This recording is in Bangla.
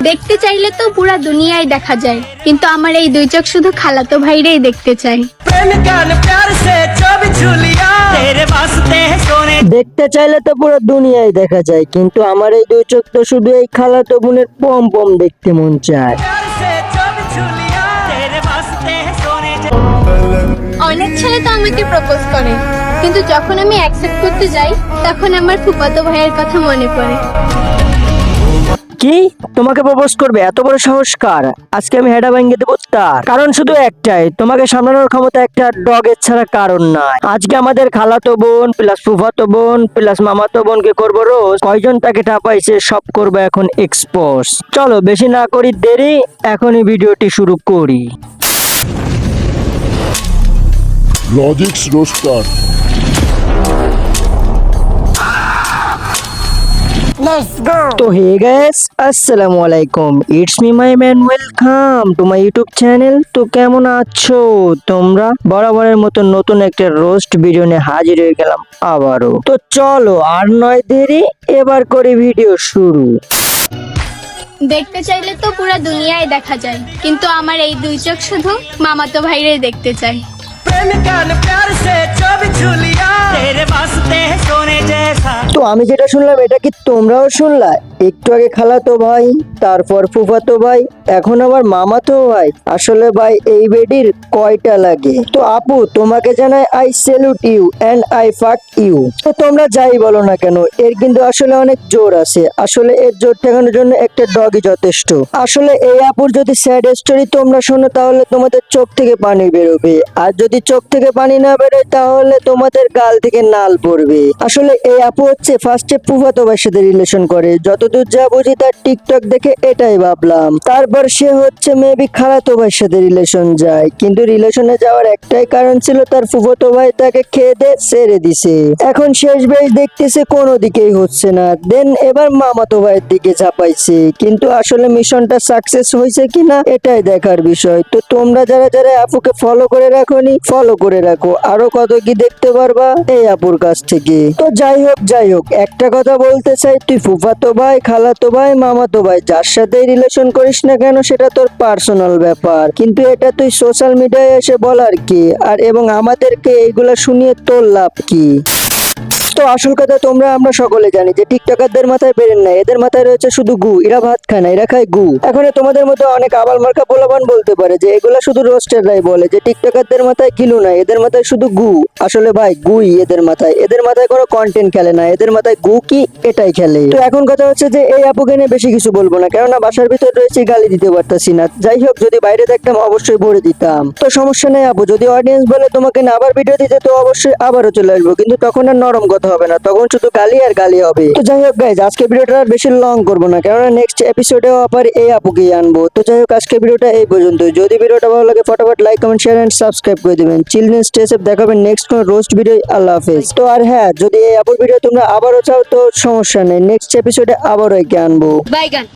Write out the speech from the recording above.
দেখতে চাইলে তো পুরা দুনিয়ায় দেখা যায় কিন্তু আমার এই দুই চোখ শুধু খালাতো ভাইরেই দেখতে চাই। দেখতে চাইলে তো পুরো দুনিয়ায় দেখা যায় কিন্তু আমার এই দুই চোখ তো শুধু এই খালাতো বোনের পম পম দেখতে মন চায়। অনেক ছেলে তো আমাকে প্রপোজ করে কিন্তু যখন আমি অ্যাকসেপ্ট করতে যাই তখন আমার ফুপাতো ভাইয়ের কথা মনে পড়ে। কি? তোমাকে প্রপোজ করবে, এত বড় সাহস কার আজকে আমি হেডা ভেঙে দেবো তার। কারণ শুধু একটাই, তোমাকে সামলানোর ক্ষমতা একটা ডগের ছাড়া কারণ নাই। আজকে আমাদের খালাতো বোন প্লাস ফুফাতো বোন প্লাস মামাতো বোনকে করব রোজ। কয়জন তাকে টাপাইছে সব করব এখন এক্সপোজ চলো, বেশি না করি দেরি, এখনই ভিডিওটি শুরু করি। লজিক্স রোস্টার তো হে গাইস আসসালামু আলাইকুম it's me my man welcome to my YouTube channel তো কেমন আছো? তোমরা? বরাবরের মতো নতুন একটা রোস্ট ভিডিও নিয়ে হাজির হয়ে গেলাম আবারও। তো চলো আর নয় দেরি এবার করে ভিডিও শুরু। দেখতে চাইলে তো পুরো দুনিয়ায় দেখা যায় কিন্তু আমার এই দুই চোখ শুধু মামাতো ভাইরে দেখতে চাই প্রেম কান প্যার সে ছবি ঝুলিয়া তেরে বাসতে আমি যেটা শুনলাম, এটা কি তোমরাও শুনলা? একটু আগে খালাতো ভাই, তারপর ফুফাতো ভাই, এখন আবার মামাতো ভাই। আসলে ভাই, এই বেডির কয়টা লাগে? তো আপু, তোমাকে জানাই I salute you and I fuck you তো তোমরা যাই বলো না কেন, এর কিন্তু আসলে অনেক জোর আছে। আসলে এর জোর ঠেকানোর জন্য একটা ডগই যথেষ্ট। আসলে এই আপুর যদি স্যাড স্টোরি তোমরা শোনো, তাহলে তোমাদের চোখ থেকে পানি বেরোবে। আর যদি চোখ থেকে পানি না বেরোয়, তাহলে তোমাদের গাল থেকে নাল পড়বে। আসলে এই আপু হচ্ছে ফার্স্টে ফুফাতো ভাইয়ের সাথে রিলেশন করে। যতদূর যা বুঝি তার টিকটক দেখে এটাই ভাবলাম। তারপর সে হচ্ছে মেবি খালাতো ভাইয়ের সাথে রিলেশন যায়। কিন্তু রিলেশনে যাওয়ার একটাই কারণ ছিল তার ফুফাতো ভাই তাকে খেয়ে দিয়ে ছেড়ে দিছে। এখন শেষ বেশ দেখতেছে কোনো দিকেই হচ্ছে না। দেন এবার মামাতো ভাইয়ের দিকে ঝাপাইছে। কিন্তু আসলে মিশনটা সাকসেস হয়েছে কিনা এটাই দেখার বিষয়। তো তোমরা যারা যারা আপুকে ফলো করে রাখোনি ফলো করে রাখো। আরও কত কি দেখতে পারবা এই আপুর কাছ থেকে। তো যাই হোক যাই হোক। একটা কথা বলতে চাই, তুই ফুফাতো ভাই, খালাতো ভাই, মামাতো ভাই, যার সাথে রিলেশন করিস না কেন, সেটা তোর পার্সোনাল ব্যাপার। কিন্তু এটা তুই সোশ্যাল মিডিয়ায় এসে বলার কি? আর এবং আমাদেরকে এইগুলা শুনিয়ে তোর লাভ কি? তো আসল কথা তোমরা আমরা সকলে জানি যে টিকটকারদের মাথায় বেরেন না এদের মাথায় রয়েছে শুধু গু। এরা ভাত খায় না, এরা খায় গু। এখন তোমাদের মধ্যে অনেক আবাল মার্কা পোলাপান বলতে পারে যে এগুলা শুধু রোস্টাররাই বলে, যে টিকটকারদের মাথায় কিলু না এদের মাথায় শুধু গু। আসলে ভাই, গুই এদের মাথায়। এদের মাথায় কোনো কন্টেন্ট খেলে না, এদের মাথায় গু কি এটাই খেলে। তো এখন কথা হচ্ছে যে এই আপুকে নিয়ে বেশি কিছু বলব না, কেননা বাসার ভিতর রয়েছে, গালি দিতে পারতাছি না। যাই হোক, যদি বাইরে থাকতাম অবশ্যই ভরে দিতাম। তো সমস্যা নেই আপু, যদি অডিয়েন্স বলে তোমাকে না আবার ভিডিও দিতে, তো অবশ্যই আবারও চলে আসব। কিন্তু তখন আর নরম কথা হবে না, তখন শুধু গালি আর গালি হবে। তো যাই হোক গাইজ আজকে ভিডিওটা আর বেশি লং করব না, কেননা নেক্সট এপিসোডেও আবার এই আপুকেই আনব। তো যাই হোক, আজকে ভিডিওটা এই পর্যন্ত যদি ভিডিওটা ভালো লাগে, ফটাফট like comment share and subscribe করে দিবেন। চিলড্রেন স্টে সেফ দেখাবেন নেক্সট কোন রোস্ট ভিডিও আল্লাহ হাফেজ। তো আর হ্যাঁ যদি এই আপুর ভিডিও তোমরা আবারও চাও, তো সমস্যা নেই। নেক্সট এপিসোডে আবারও একে আনব। বাইগান